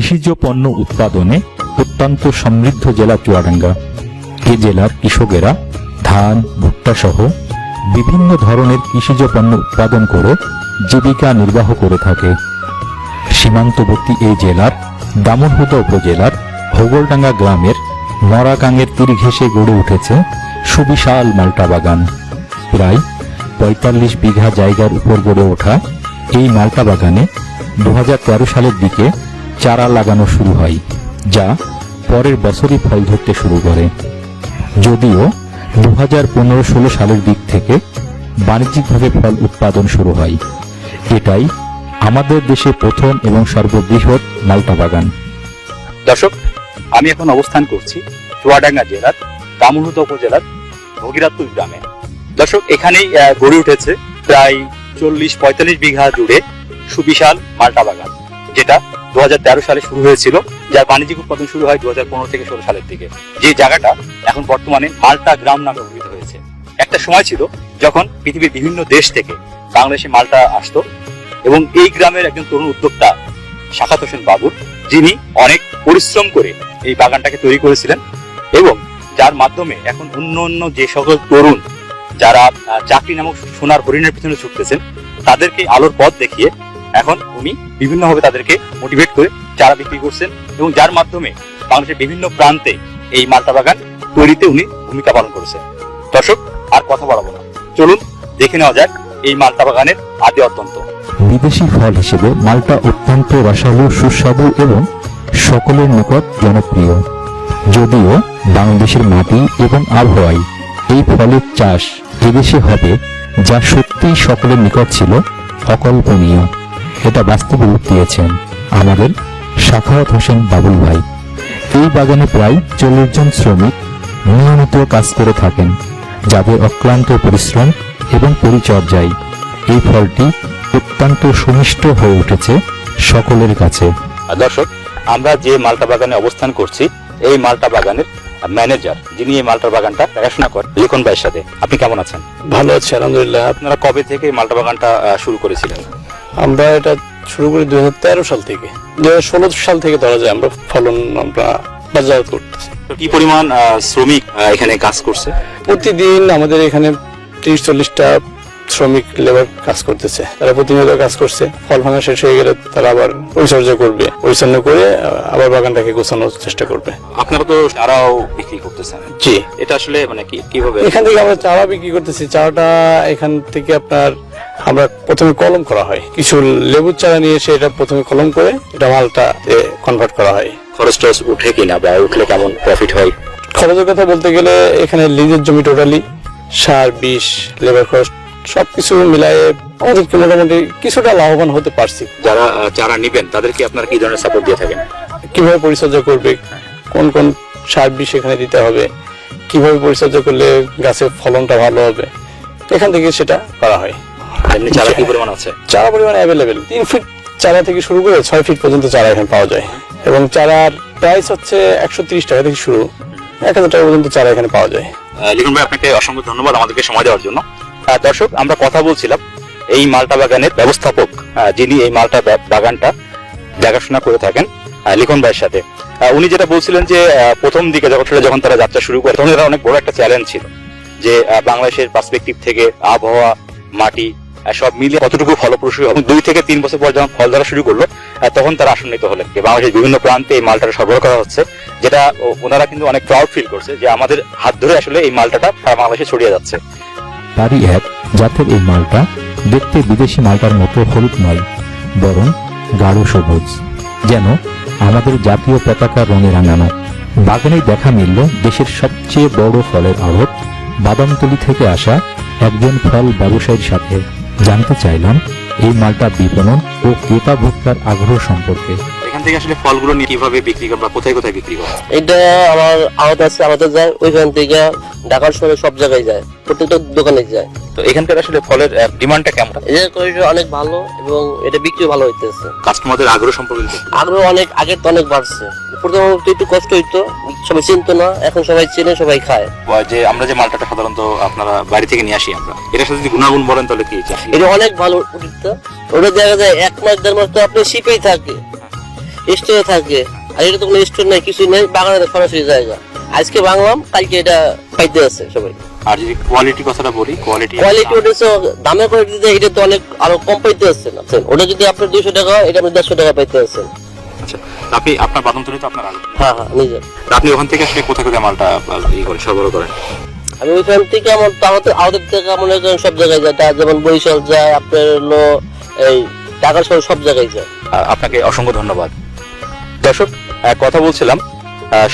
কৃষিজ পণ্য উৎপাদনে অত্যন্ত সমৃদ্ধ জেলা চুয়াডাঙ্গা। এ জেলার কৃষকেরা ধান, ভুট্টা সহ বিভিন্ন ধরনের কৃষিজ পণ্য উৎপাদন করে জীবিকা নির্বাহ করে থাকে। সীমান্তবর্তী এই জেলার দামনহুদা উপজেলার হোগলডাঙ্গা গ্রামের মরাকাঙের তীর ঘেঁষে গড়ে উঠেছে সুবিশাল মাল্টা বাগান। প্রায় পঁয়তাল্লিশ বিঘা জায়গার উপর গড়ে ওঠা এই মাল্টা বাগানে দু হাজার তেরো সালের দিকে চারা লাগানো শুরু হয়, যা পরের বছরই ফল ধরতে শুরু করে। যদিও দু হাজার পনেরো ষোলো সালের দিক থেকে বাণিজ্যিকভাবে ফল উৎপাদন শুরু হয়। এটাই আমাদের দেশে প্রথম এবং সর্ববৃহৎ মাল্টা বাগান। দর্শক, আমি এখন অবস্থান করছি চুয়াডাঙ্গা জেলার দামোহদা উপজেলার ভগীরাথপুর গ্রামে। দর্শক, এখানেই গড়ে উঠেছে প্রায় চল্লিশ পঁয়তাল্লিশ বিঘা জুড়ে সুবিশাল মাল্টা বাগান, যেটা দু হাজার তেরো সালে শুরু হয়েছিল, যার বাণিজ্যিক উৎপাদন শুরু হয় দু থেকে ষোলো সালের দিকে। যে জায়গাটা এখন বর্তমানে মাল্টা গ্রাম নামে অভিহিত হয়েছে। একটা সময় ছিল যখন পৃথিবীর বিভিন্ন দেশ থেকে বাংলাদেশে মাল্টা আসতো এবং এই গ্রামের একজন তরুণ উদ্যোক্তা শাখাত হোসেন বাবুর যিনি অনেক পরিশ্রম করে এই বাগানটাকে তৈরি করেছিলেন এবং যার মাধ্যমে এখন অন্য অন্য যে সকল তরুণ যারা চাকরি নামক সোনার হরিণের পিছনে ছুটতেছেন, তাদেরকে আলোর পথ দেখিয়ে এখন উনি বিভিন্নভাবে তাদেরকে মোটিভেট করে চারা বিক্রি করছেন এবং যার মাধ্যমে বাংলাদেশের বিভিন্ন প্রান্তে এই মালটা বাগান তৈরিতে উনি ভূমিকা পালন করেছেন। দর্শক, আর কথা বাড়াবো না। চলুন, দেখে নেওয়া যাক এই মালটা বাগানের আদি অত্যন্ত। বিদেশি ফল হিসেবে মাল্টা অত্যন্ত রসালো, সুস্বাদু এবং সকলের নিকট জনপ্রিয়। যদিও বাংলাদেশের মাটি এবং আবহাওয়ায় এই ফলের চাষ এদেশে হবে, যা সত্যিই সকলের নিকট ছিল অকল্পনীয়। এটা বাস্তবে রূপ দিয়েছেন আমাদের শাখাওয়াত হোসেন বাবুল ভাই। এই বাগানে প্রায় চল্লিশ জন শ্রমিক নিয়মিত কাজ করে থাকেন যাদের অক্লান্ত পরিশ্রম এবং পরিচর্যায় এই ফলটি অত্যন্ত সুমিষ্ট হয়ে উঠেছে সকলের কাছে। দর্শক আমরা যে মালটা বাগানে অবস্থান করছি এই মালটা বাগানের ম্যানেজার যিনি এই মালটা বাগানটা দেখাশোনা করেন লিখন ভাইয়ের সাথে। আপনি কেমন আছেন? ভালো আছি আলহামদুলিল্লাহ। আপনারা কবে থেকে এই মালটা বাগানটা আহ, শুরু করেছিলেন? আমরা এটা শুরু করি দুই হাজার তেরো সাল থেকে। দুই সাল থেকে ধরা যায় আমরা ফলন আমরা বাজার করতেছি। কি পরিমাণ শ্রমিক এখানে কাজ করছে? প্রতিদিন আমাদের এখানে তিরিশ চল্লিশটা শ্রমিক লেবার কাজ করতেছে। তারা প্রতিনিয়ত কাজ করছে ফল ভাঙা শেষ হয়ে গেলে তারা আবার পরিচর্যা করবে। পরিচ্ছন্ন করে আবার বাগানটাকে গোছানোর চেষ্টা করবে। আপনারা তো চারাও বিক্রি করতেছেন। জি। এটা আসলে মানে কি কীভাবে? এখান থেকে আমরা চারা বিক্রি করতেছি। চারাটা এখান থেকে আপনার আমরা প্রথমে কলম করা হয়। কিছু লেবুর চারা নিয়ে এসে এটা প্রথমে কলম করে এটা মালটা কনভার্ট করা হয়। খরচ টরচ উঠে কিনা বা উঠলে কেমন প্রফিট হয়? খরচের কথা বলতে গেলে এখানে লিজের জমি টোটালি সার বিষ লেবার খরচ সবকিছু মিলায়ে আমাদেরকে মোটামুটি কিছুটা লাভবান হতে পারছি। যারা চারা নিবেন তাদেরকে আপনারা কি ধরনের সাপোর্ট দিয়ে থাকেন? কীভাবে পরিচর্যা করবে? কোন কোন সার বিষ এখানে দিতে হবে? কীভাবে পরিচর্যা করলে গাছের ফলনটা ভালো হবে? এখান থেকে সেটা করা হয়। এমনি চারা কি পরিমাণ আছে? চারা পরিমাণ অ্যাভেলেবেল তিন ফিট চারা থেকে শুরু করে ছয় ফিট পর্যন্ত চারা এখানে পাওয়া যায়। এবং চারার প্রাইস হচ্ছে একশো তিরিশ টাকা থেকে শুরু। এক হাজার টাকা পর্যন্ত চারা এখানে পাওয়া যায়। লিখন ভাই আপনাকে অসংখ্য ধন্যবাদ আমাদেরকে সময় দেওয়ার জন্য। দর্শক, আমরা কথা বলছিলাম এই মালটা বাগানের ব্যবস্থাপক যিনি এই মালটা বাগানটা দেখাশোনা করে থাকেন লিখন ভাইয়ের সাথে। উনি যেটা বলছিলেন যে প্রথম দিকে যখন যখন তারা যাত্রা শুরু করে, তখন অনেক বড় একটা চ্যালেঞ্জ ছিল যে বাংলাদেশের পার্সপেক্টিভ থেকে আবহাওয়া, মাটি সব মিলিয়ে কতটুকু ফলপ্রসূ হবে। দুই থেকে তিন বছর পর যখন ফল ধরা শুরু করল তখন তারা আসন্নিত হলেন যে, বাংলাদেশের বিভিন্ন প্রান্তে এই মালটা সরবরাহ করা হচ্ছে, যেটা ওনারা কিন্তু অনেক প্রাউড ফিল করছে যে, আমাদের হাত ধরে আসলে এই মালটাটা বাংলাদেশে ছড়িয়ে যাচ্ছে। তারই এক জাতের এই মালটা দেখতে বিদেশি মালটার মতো হলুদ নয়, বরং গাঢ় সবুজ। যেন আমাদের জাতীয় পতাকা রঙে রাঙানো বাগানে দেখা মিলল দেশের সবচেয়ে বড় ফলের আড়ত, বাদামতলি থেকে আসা একজন ফল ব্যবসায়ীর সাথে। জানতে চাইলাম এই মালটা বিপণন ও ক্রেতা ভোক্তার আগ্রহ সম্পর্কে। এখান থেকে আসলে ফলগুলো নিয়ে কীভাবে বিক্রি করবা কোথায় কোথায় বিক্রি করবা? এটা আমার আলাদা আছে আলাদা যায় ওইখান থেকে ঢাকার শহরে সব জায়গায় যায় প্রত্যেকটা দোকানে যায়। তো এখানকার আসলে ফলের ডিমান্ডটা কেমন? এদের কোয়ালিটি অনেক ভালো এবং এটা বিক্রি ভালো হইতেছে। কাস্টমারদের আগ্রহ সম্পর্কে আগ্রহ অনেক আগের তো অনেক বাড়ছে। প্রথমত একটু কষ্ট হইতো সবাই চিনতো না এখন সবাই চেনে সবাই খায়। যে আমরা যে মালটাটা সাধারণত আপনারা বাড়ি থেকে নিয়ে আসি আমরা এটার সাথে যদি গুণাগুণ বলেন তাহলে কি? এটা অনেক ভালো ওটা দেখা যায় এক মাস দেড় মাস তো আপনি শিপেই থাকে। স্টোরে থাকে। আর এটা তো কোনো স্টোর নাই কিছুই নেই বাগানে সরাসরি জায়গা আজকে বাংলাম কালকে এটা পাইতে আছে সবাই। আর যদি কোয়ালিটি কথাটা বলি কোয়ালিটি কোয়ালিটি ওটা তো দামের কোয়ালিটি এটা তো অনেক আরও কম পাইতে আসছে না। ওটা যদি আপনার দুইশো টাকা এটা আপনি দেড়শো টাকা পাইতে আসছেন আচ্ছা আপনি আপনার বাদামতলি তো আপনার হ্যাঁ হ্যাঁ নিজে আপনি ওখান থেকে আসলে কোথা কোথায় মালটা ই করেন সরবরাহ করেন? আমি ওইখান থেকে আমার আমাদের আমাদের থেকে মনে করেন সব জায়গায় যায়। যেমন বরিশাল যায় আপনার হলো এই ঢাকা শহর সব জায়গায় যায়। আপনাকে অসংখ্য ধন্যবাদ। দর্শক কথা বলছিলাম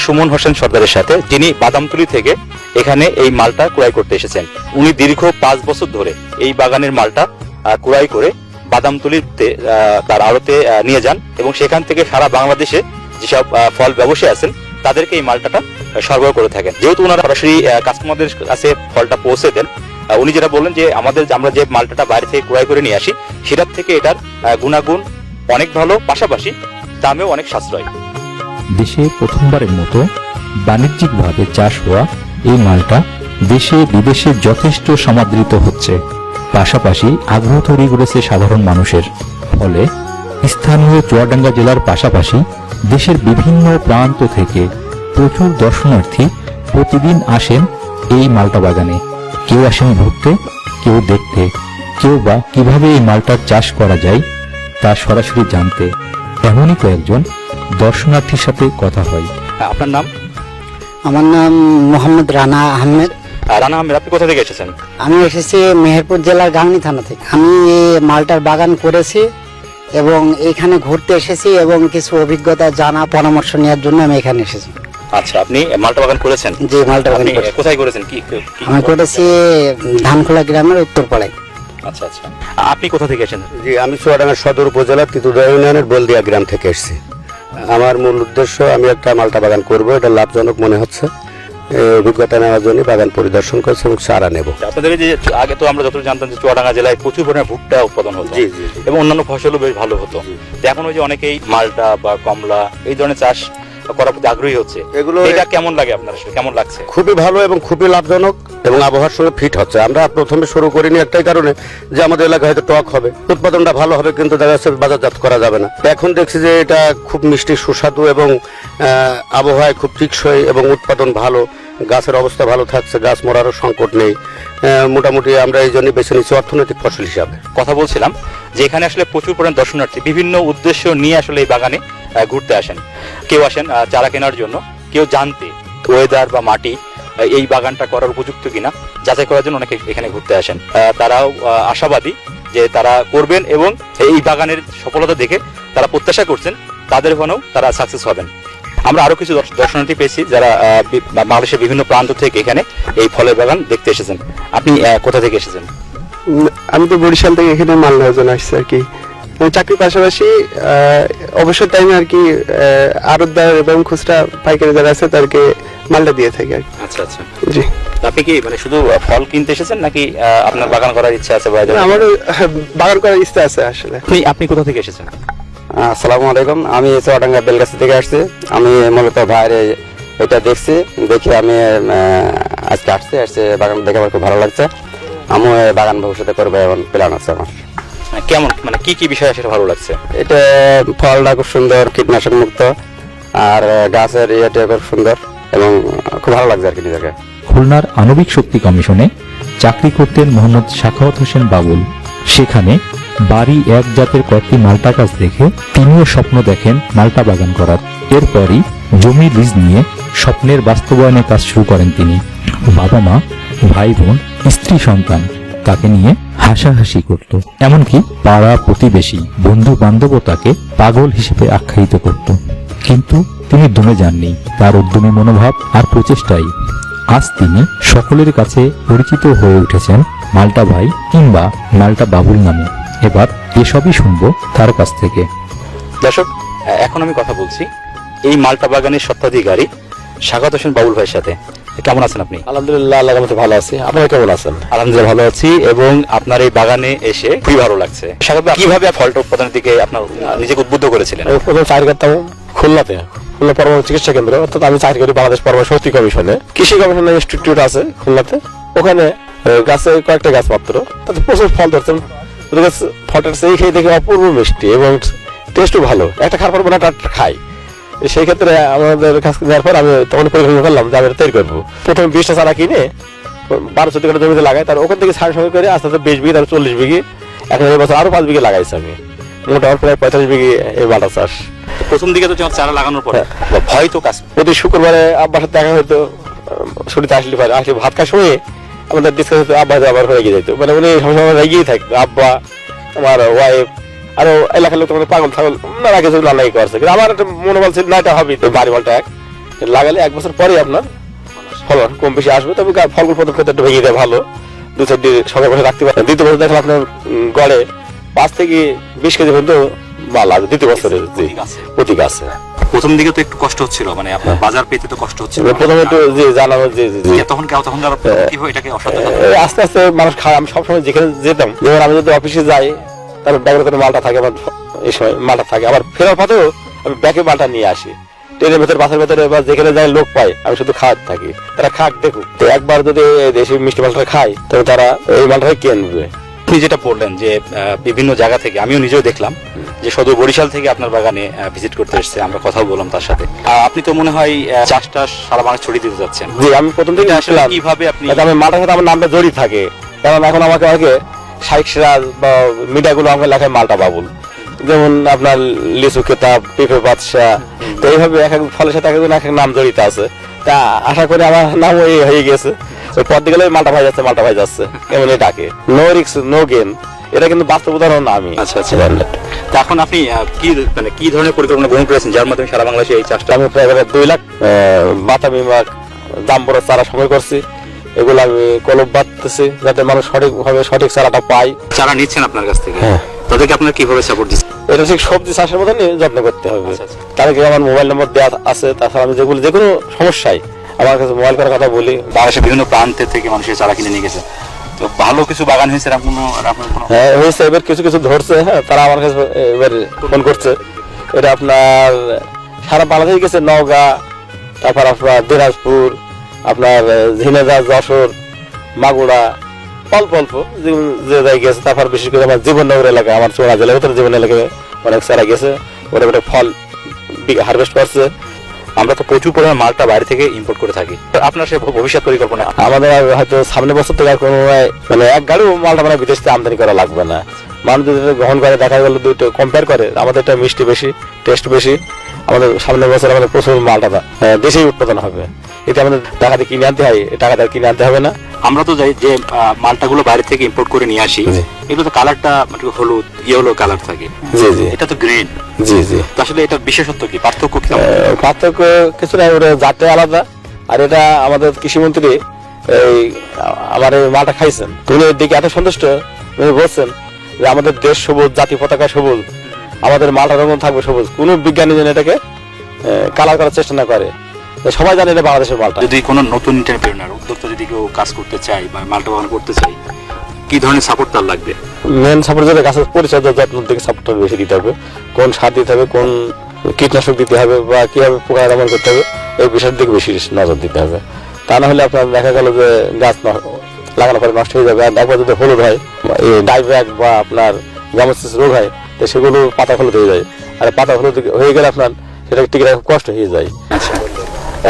সুমন হোসেন সর্দারের সাথে, যিনি বাদামতুলি থেকে এখানে এই মালটা ক্রয় করতে এসেছেন। উনি দীর্ঘ পাঁচ বছর ধরে এই বাগানের মালটা ক্রয় করে বাদামতুলিতে তার আড়তে নিয়ে যান এবং সেখান থেকে সারা বাংলাদেশে যেসব ফল ব্যবসায়ী আছেন, তাদেরকে এই মালটাটা সরবরাহ করে থাকেন। যেহেতু ওনারা সরাসরি কাস্টমারদের কাছে ফলটা পৌঁছে দেন উনি যেটা বললেন যে, আমাদের আমরা যে মালটাটা বাইরে থেকে ক্রয় করে নিয়ে আসি, সেটার থেকে এটার গুণাগুণ অনেক ভালো। পাশাপাশি দামেও অনেক সাশ্রয়। দেশে প্রথমবারের মতো বাণিজ্যিকভাবে চাষ হওয়া এই মালটা দেশে বিদেশে যথেষ্ট সমাদৃত হচ্ছে। পাশাপাশি আগ্রহ তৈরি করেছে সাধারণ মানুষের। ফলে স্থানীয় চুয়াডাঙ্গা জেলার পাশাপাশি দেশের বিভিন্ন প্রান্ত থেকে প্রচুর দর্শনার্থী প্রতিদিন আসেন এই মালটা বাগানে। কেউ আসেন ঘুরতে, কেউ দেখতে, কেউ বা কীভাবে এই মালটার চাষ করা যায় তা সরাসরি জানতে এমনই কয়েকজন দর্শনার্থীর সাথে কথা হয়। আপনার নাম? আমার নাম মোহাম্মদ রানা আহমেদ। আহ, রানা আহমেদ আপনি কোথা থেকে এসেছেন? আমি এসেছি মেহেরপুর জেলার গাংনী থানা থেকে। আমি এই মালটার বাগান করেছি এবং এখানে ঘুরতে এসেছি এবং কিছু অভিজ্ঞতা জানা পরামর্শ নেওয়ার জন্য আমি এখানে এসেছি। আচ্ছা আপনি মালটা বাগান করেছেন? যে মালটা বাগান কোথায় করেছেন? কি- আমি করেছি ধানখোলা গ্রামের উত্তরপাড়ায়। আচ্ছা আচ্ছা। আপনি কোথা থেকে এসেছেন জি আমি চুয়াডাঙ্গা সদর উপজেলার তিতুরা ইউনিয়নের বলদিয়া গ্রাম থেকে এসেছি। আমার মূল উদ্দেশ্য আমি একটা মালটা বাগান করব এটা লাভজনক মনে হচ্ছে। অভিজ্ঞতা নেওয়ার জন্য বাগান পরিদর্শন করছি এবং চারা নেব। আপনাদের যে আগে তো আমরা যতটুকু জানতাম যে চুয়াডাঙ্গা জেলায় প্রচুর পরিমাণে ভুট্টা উৎপাদন হতো জি, জি, জি। এবং অন্যান্য ফসলও বেশ ভালো হতো। এখন ওই যে অনেকেই মালটা বা কমলা এই ধরনের চাষ করার প্রতি আগ্রহী হচ্ছে। এগুলো এটা কেমন লাগে আপনার কেমন লাগছে? খুবই ভালো এবং খুবই লাভজনক এবং আবহাওয়ার সঙ্গে ফিট হচ্ছে। আমরা প্রথমে শুরু করিনি একটাই কারণে যে আমাদের এলাকায় হয়তো টক হবে উৎপাদনটা ভালো হবে কিন্তু দেখা যাচ্ছে বাজারজাত করা যাবে না। এখন দেখছি যে এটা খুব মিষ্টি সুস্বাদু এবং আবহাওয়ায় খুব টিকসই এবং উৎপাদন ভালো। গাছের অবস্থা ভালো থাকছে, গাছ মরারও সংকট নেই। মোটামুটি আমরা এই জন্য বেছে নিচ্ছি অর্থনৈতিক ফসল হিসাবে। কথা বলছিলাম যে এখানে আসলে প্রচুর পরিমাণ দর্শনার্থী, বিভিন্ন উদ্দেশ্য নিয়ে আসলে এই বাগানে ঘুরতে আসেন। কেউ আসেন চারা কেনার জন্য, কেউ জানতে ওয়েদার বা মাটি এই বাগানটা করার উপযুক্ত কিনা, যাচাই করার জন্য অনেকে এখানে ঘুরতে আসেন। তারাও আশাবাদী যে তারা করবেন এবং এই বাগানের সফলতা দেখে তারা প্রত্যাশা করছেন, তাদের ওখানেও তারা সাকসেস হবেন। আমরা আরও কিছু দর্শনার্থী পেয়েছি যারা বাংলাদেশের বিভিন্ন প্রান্ত থেকে এখানে এই ফলের বাগান দেখতে এসেছেন। আপনি কোথা থেকে এসেছেন? আমি তো বরিশাল থেকে এখানে মাল নেওয়ার জন্য আসছি আর কি। চাকরির পাশাপাশি অবসর টাইমে আর কি আরতদার এবং খুচরা পাইকারি যারা আছে তাদেরকে মালটা দিয়ে থাকি আর। আচ্ছা আচ্ছা। জি। আপনি কি মানে শুধু ফল কিনতে এসেছেন নাকি আপনার বাগান করার ইচ্ছা আছে আমারও বাগান করার ইচ্ছা আছে আসলে। আপনি আপনি কোথা থেকে এসেছেন? আসসালামু আলাইকুম। আমি চুয়াডাঙ্গা বেলগাছি থেকে আসছি। আমি মূলত ভাইয়ের এটা দেখছি দেখে আমি আজকে আসছি আসছে বাগান দেখে আমার খুব ভালো লাগছে। আমি বাগান ভবিষ্যতে করব এমন প্ল্যান আছে আমার। মানে কেমন মানে কি কি বিষয় সেটা ভালো লাগছে? এটা ফলটা খুব সুন্দর কীটনাশক মুক্ত আর গাছের ইয়েটা খুব সুন্দর এবং খুব ভালো লাগছে আর কি নিজেকে। খুলনার আণবিক শক্তি কমিশনে চাকরি করতেন মোহাম্মদ সাখাওয়াত হোসেন বাবুল। সেখানে বাড়ি এক জাতের কয়েকটি মাল্টা গাছ দেখে তিনিও স্বপ্ন দেখেন মাল্টা বাগান করার। এরপরই জমি লিজ নিয়ে স্বপ্নের বাস্তবায়নের কাজ শুরু করেন তিনি। বাবা মা, ভাই বোন, স্ত্রী সন্তান, তাকে নিয়ে হাসাহাসি করত। এমনকি পাড়া প্রতিবেশী, বন্ধু বান্ধবও তাকে পাগল হিসেবে আখ্যায়িত করত। কিন্তু তিনি দমে যাননি। তার উদ্যমী মনোভাব আর প্রচেষ্টাই আজ তিনি সকলের কাছে পরিচিত হয়ে উঠেছেন মাল্টা ভাই কিংবা মাল্টা বাবুল নামে। এবার এসবই শুনব তার কাছ থেকে। দর্শক এখন আমি কথা বলছি এই মালটা বাগানের স্বত্বাধিকারী স্বাগত হোসেন বাবুল ভাইয়ের সাথে। কেমন আছেন আপনি? আলহামদুলিল্লাহ আল্লাহ মতো ভালো আছি। আপনারা কেমন আছেন? আলহামদুলিল্লাহ ভালো আছি এবং আপনার এই বাগানে এসে খুবই ভালো লাগছে। স্বাগত কীভাবে ফলটা উৎপাদনের দিকে আপনার নিজেকে উদ্বুদ্ধ করেছিলেন? প্রথম চাকরি করতাম খুলনাতে খুলনা পরমাণু চিকিৎসা কেন্দ্র অর্থাৎ আমি চাকরি করি বাংলাদেশ পরমাণু শক্তি কমিশনে কৃষি গবেষণা ইনস্টিটিউট আছে খুলনাতে। ওখানে গাছে কয়েকটা গাছ মাত্র তাতে প্রচুর ফল ধরছে। ওদের গাছ সেই খেয়ে দেখে অপূর্ব মিষ্টি এবং টেস্টও ভালো। একটা পারব না একটা খাই। সেই ক্ষেত্রে আমাদের কাছ থেকে পর আমি তখন পরিকল্পনা করলাম যে আমি তৈরি করব। প্রথমে বিশটা চারা কিনে বারো চোদ্দ কাটা জমিতে লাগাই তার ওখান থেকে সাড়ে সঙ্গে করে আস্তে আস্তে বিশ বিঘে তার চল্লিশ বিঘে এখন এই বছর আরও পাঁচ বিঘে লাগাইছি আমি। মোটামুটি প্রায় পঁয়তাল্লিশ বিঘে এই মালটা চাষ। প্রথম দিকে তো চারা লাগানোর পরে হ্যাঁ। ভয় তো কাজ প্রতি শুক্রবারে আব্বার সাথে দেখা হতো ছুটিতে আসলে পারে আসলে ভাত খাওয়ার সময় আমাদের ডিসকাস হতো আব্বা আবার রেগে যেত মানে উনি সবসময় রেগেই থাকতো, আব্বা, আমার ওয়াইফ আরও এলাকার লোক মানে পাগল ছাগল নানা কিছু লালাই করছে। কিন্তু আমার একটা মনোবল ছিল না, এটা হবে তো, বাড়ি বলটা এক। লাগালে এক বছর পরে আপনার ফলন কম বেশি আসবে, তবে ফলগুলো প্রথম ক্ষেত্রে একটু ভেঙে দেয় ভালো। দু চারটি সবাই বসে রাখতে পারে দ্বিতীয় বছর দেখলাম আপনার গড়ে পাঁচ থেকে বিশ কেজি পর্যন্ত মাল আছে, দ্বিতীয় বছরে জি ঠিক আছে। প্রতি গাছে প্রথম দিকে তো একটু কষ্ট হচ্ছিল মানে আপনার বাজার পেতে তো কষ্ট হচ্ছিল। প্রথমে একটু জি জানাব জি জি জি তখন কেউ তখন যারা কীভাবে এটাকে অসাধ্য আস্তে আস্তে মানুষ খায় আমি সবসময় যেখানে যেতাম যেমন আমি যদি অফিসে যাই তার ব্যাগের করে মালটা থাকে আমার এই সময় মালটা থাকে। আবার ফেরার পথেও আমি ব্যাগে মালটা নিয়ে আসি। ট্রেনের ভেতরে বাসের ভেতরে বা যেখানে যাই লোক পাই আমি শুধু খাওয়াতে থাকি। তারা খাক দেখুক। তো একবার যদি দেশি মিষ্টি মালটা খায় তবে তারা এই মালটাই কিনবে আপনি যেটা বললেন যে বিভিন্ন জায়গা থেকে আমিও নিজেও দেখলাম যে সদর বরিশাল থেকে আপনার বাগানে ভিজিট করতে এসেছে আমরা কথাও বললাম তার সাথে। আপনি তো মনে হয় চাষটা সারা বাংলা ছড়িয়ে দিতে যাচ্ছেন। জি আমি প্রথম থেকে আসলাম। কীভাবে আপনি আমি মালটার সাথে আমার নামটা জড়িয়ে থাকে। কারণ এখন আমাকে আমাকে শাইক সিরাজ বা মিডিয়াগুলো আমাকে লেখায় মালটা বাবুল। যেমন আপনার লিচু কেতাব পেঁপে বাদশাহ। তো এইভাবে এক এক ফলের সাথে এক এক নাম জড়িত আছে। তা আশা করি আমার নাম ওই হয়ে গেছে। ওই পর দিকে গেলে মালটা ভাই যাচ্ছে মালটা ভাই যাচ্ছে এমন ডাকে। নো রিক্স নো গেম এটা কিন্তু বাস্তব উদাহরণ না আমি। আচ্ছা আচ্ছা। এখন আপনি কি মানে কি ধরনের পরিকল্পনা গ্রহণ করেছেন? যার মাধ্যমে সারা বাংলাদেশে এই চাষটা আমি প্রায় দুই লাখ বাতাবি মাগ জাম্বুরা চারা সংগ্রহ করছি। এগুলো আমি কলব বাঁধতেছি যাতে মানুষ সঠিকভাবে সঠিক চারাটা পায়। চারা নিচ্ছেন আপনার কাছ থেকে? হ্যাঁ। তাদেরকে আপনার কীভাবে সাপোর্ট দিচ্ছেন? এটা ঠিক সবজি চাষের মতনই যত্ন করতে হবে। আচ্ছা, আচ্ছা। তাদেরকে আমার মোবাইল নম্বর দেওয়া আছে। তাছাড়া আমি যেগুলো যে কোনো সমস্যায় আমার কাছে মোবাইল করার কথা বলি। বাংলাদেশের বিভিন্ন প্রান্তে থেকে মানুষের চারা কিনে নিয়ে গেছে। তো ভালো কিছু বাগান হয়েছে এরকম কোনো হ্যাঁ হয়েছে এবার কিছু কিছু ধরছে হ্যাঁ তারা আমার কাছে এবার ফোন করছে। এটা আপনার সারা বাংলাদেশ গেছে নওগাঁ তারপর আপনার দিনাজপুর আপনার ঝিনাইদহ যশোর মাগুড়া অল্প অল্প যে- যে জায়গায় গেছে তারপর বিশেষ করে আমার জীবননগর এলাকা আমার চোরা জেলার ভিতরে জীবন এলাকায় অনেক সারা গেছে। ওটা ফল হারভেস্ট করছে। আমরা তো প্রচুর পরিমাণ মালটা বাইরে থেকে ইম্পোর্ট করে থাকি। আপনার সে ভবিষ্যৎ পরিকল্পনা? আমাদের হয়তো সামনে বছর থেকে কোনো মানে এক গাড়িও মালটা মানে বিদেশ থেকে আমদানি করা লাগবে না। মানুষ যদি গ্রহণ করে দেখা গেল দুটো কম্পেয়ার করে আমাদের এটা মিষ্টি বেশি টেস্ট বেশি আমাদের সামনের বছর আমাদের প্রচুর মালটা দেশেই উৎপাদন হবে। এটা আমাদের টাকা দিয়ে কিনে আনতে হয় টাকা দিয়ে কিনে আনতে হবে না। আমরা তো যাই যে মালটাগুলো বাইরে থেকে ইম্পোর্ট করে নিয়ে আসি। এগুলো তো কালারটা একটু হলুদ ইয়েলো কালার থাকে। জি জি। এটা তো গ্রিন জি জি। আসলে এটার বিশেষত্ব কি? পার্থক্য কি? পার্থক্য কিছু নাই ওটা আলাদা। আর এটা আমাদের কৃষিমন্ত্রী এই আমার এই মালটা খাইছেন। দিকে এত সন্তুষ্ট বলছেন যে আমাদের দেশ সবুজ জাতি পতাকা সবুজ আমাদের মালটা রঙ থাকবে সবুজ। কোনো বিজ্ঞানী যেন এটাকে কালার করার চেষ্টা না করে। সবাই জানে এটা বাংলাদেশের মালটা। যদি কোনো নতুন এন্টারপ্রেনার উদ্যোক্তা যদি কেউ কাজ করতে চায় বা মালটা বাগান করতে চায় কি ধরনের সাপোর্ট তার লাগবে? মেন সাপোর্ট যেটা গাছের পরিচর্যা যত্ন থেকে সাপোর্টটা বেশি দিতে হবে। কোন সার দিতে হবে কোন কীটনাশক দিতে হবে বা কীভাবে পোকা দমন করতে হবে এই বিষয়ের দিকে বেশি নজর দিতে হবে। তা না হলে আপনার দেখা গেল যে গাছ লাগানোর পরে নষ্ট হয়ে যাবে। আর একবার যদি হলুদ হয় এই ডাইব্যাক বা আপনার গামোসিস রোগ হয় তো সেগুলো পাতা হলুদ হয়ে যায়। আর পাতা হলুদ হয়ে গেলে আপনার সেটা টিকে রাখা কষ্ট হয়ে যায়। আচ্ছা।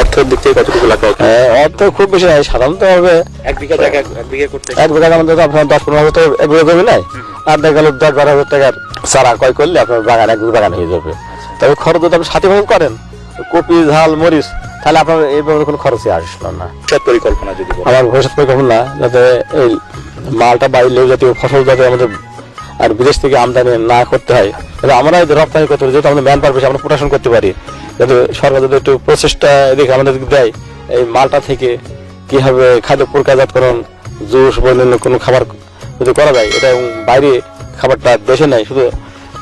অর্থের দিক থেকে কতটুকু লাগবে হ্যাঁ, অর্থ খুব বেশি নাই সাধারণত হবে এক বিঘা জায়গা এক বিঘা করতে এক বিঘা আমাদের আপনার দশ পনেরো হাজার টাকা এক বিঘা জমি নাই। আর দেখা গেল দশ বারো হাজার টাকার চারা ক্রয় করলে আপনার বাগান এক বাগান হয়ে যাবে। তবে খরচ যদি আপনি সাথে ভাবে করেন কপি ঝাল মরিচ তাহলে আপনার এইভাবে কোনো খরচই আসলো না। ভবিষ্যৎ পরিকল্পনা যদি আমার ভবিষ্যৎ পরিকল্পনা যাতে এই মালটা বা এই লেউ জাতীয় ফসল যাতে আমাদের আর বিদেশ থেকে আমদানি না করতে হয় আমরা রপ্তানি করতে পারি যেহেতু আমাদের ম্যান পাওয়ার আমরা প্রোডাকশন করতে পারি। যাতে সরকার যদি একটু প্রচেষ্টা এদিকে আমাদের দেয়, এই মালটা থেকে কীভাবে খাদ্য প্রক্রিয়াজাতকরণ জুস বা অন্যান্য কোনো খাবার যদি করা যায়, এটা বাইরে খাবারটা দেশে নাই শুধু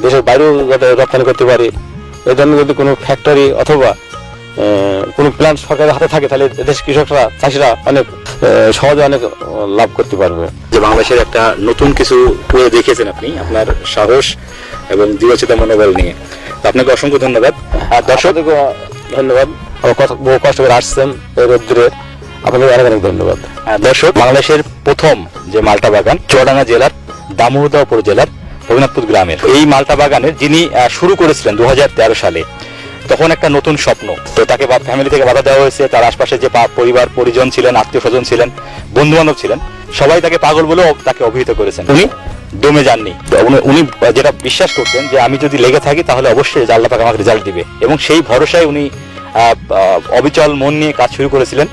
দেশের বাইরেও যাতে রপ্তানি করতে পারি এর জন্য যদি কোনো ফ্যাক্টরি অথবা কোনো প্ল্যান সরকারের হাতে থাকে, তাহলে দেশ কৃষকরা, চাষিরা অনেক সহজে অনেক লাভ করতে পারবে। যে বাংলাদেশের একটা নতুন কিছু করে দেখেছেন আপনি, আপনার সাহস এবং দৃঢ়চিতা মনোবল নিয়ে। আপনাকে অসংখ্য ধন্যবাদ। আর দর্শক ধন্যবাদ। বহু কষ্ট করে আসছেন এই রোদ্দুরে। আপনাদের অনেক অনেক ধন্যবাদ। দর্শক বাংলাদেশের প্রথম যে মালটা বাগান চুয়াডাঙ্গা জেলার দামোহদা উপজেলার রঘুনাথপুর গ্রামের। এই মালটা বাগানের যিনি শুরু করেছিলেন দু হাজার তেরো সালে তখন একটা নতুন স্বপ্ন। তো তাকে ফ্যামিলি থেকে বাধা দেওয়া হয়েছে। তার আশপাশে যে পরিবার পরিজন ছিলেন আত্মীয় স্বজন ছিলেন বন্ধু বান্ধব ছিলেন সবাই তাকে পাগল বলেও তাকে অভিহিত করেছেন। উনি? দমে যাননি। উনি- যেটা বিশ্বাস করতেন যে আমি যদি লেগে থাকি তাহলে অবশ্যই আল্লাহ পাক আমাকে রেজাল্ট দিবে। এবং সেই ভরসায় উনি অবিচল মন নিয়ে কাজ শুরু করেছিলেন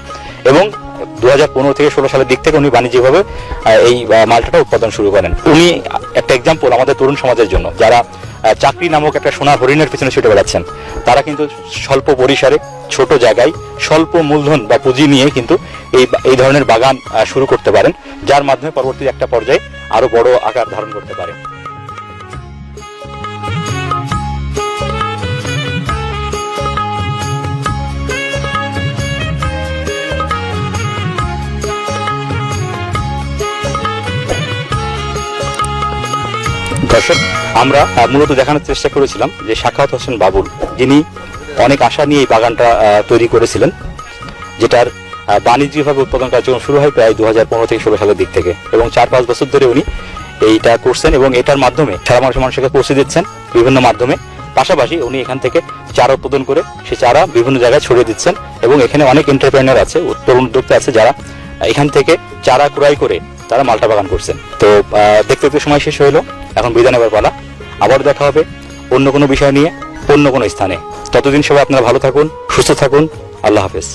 এবং দু হাজার পনেরো থেকে ষোলো সালের দিক থেকে উনি বাণিজ্যিকভাবে এই মালটাটা উৎপাদন শুরু করেন। উনি একটা এক্সাম্পল আমাদের তরুণ সমাজের জন্য। যারা চাকরি নামক একটা সোনার হরিণের পিছনে ছুটে বেড়াচ্ছেন, তারা কিন্তু স্বল্প পরিসরে, ছোট জায়গায়, স্বল্প মূলধন বা পুঁজি নিয়ে কিন্তু এই এই ধরনের বাগান শুরু করতে পারেন। যার মাধ্যমে পরবর্তী একটা পর্যায়ে আরও বড় আকার ধারণ করতে পারে। দর্শক, আমরা মূলত দেখানোর চেষ্টা করেছিলাম যে শাখাওয়াত হোসেন বাবুল, যিনি অনেক আশা নিয়ে এই বাগানটা তৈরি করেছিলেন, যেটার বাণিজ্যিকভাবে উৎপাদন কার্যক্রম শুরু হয় প্রায় দু হাজার পনেরো থেকে ষোলো সালের দিক থেকে। এবং চার পাঁচ বছর ধরে উনি এইটা করছেন এবং এটার মাধ্যমে সারা মানুষের মানুষকে পৌঁছে দিচ্ছেন বিভিন্ন মাধ্যমে। পাশাপাশি উনি এখান থেকে চারা উৎপাদন করে সে চারা বিভিন্ন জায়গায় ছড়িয়ে দিচ্ছেন এবং এখানে অনেক এন্টারপ্রেনার আছে তরুণ উদ্যোক্তা আছে যারা এখান থেকে চারা ক্রয় করে তারা মালটা বাগান করছেন। তো দেখতে দেখতে সময় শেষ হইল, এখন বিদায় নেবার পালা। আবার দেখা হবে অন্য কোনো বিষয় নিয়ে, অন্য কোনো স্থানে। ততদিন সবাই আপনারা ভালো থাকুন, সুস্থ থাকুন। আল্লাহ হাফেজ।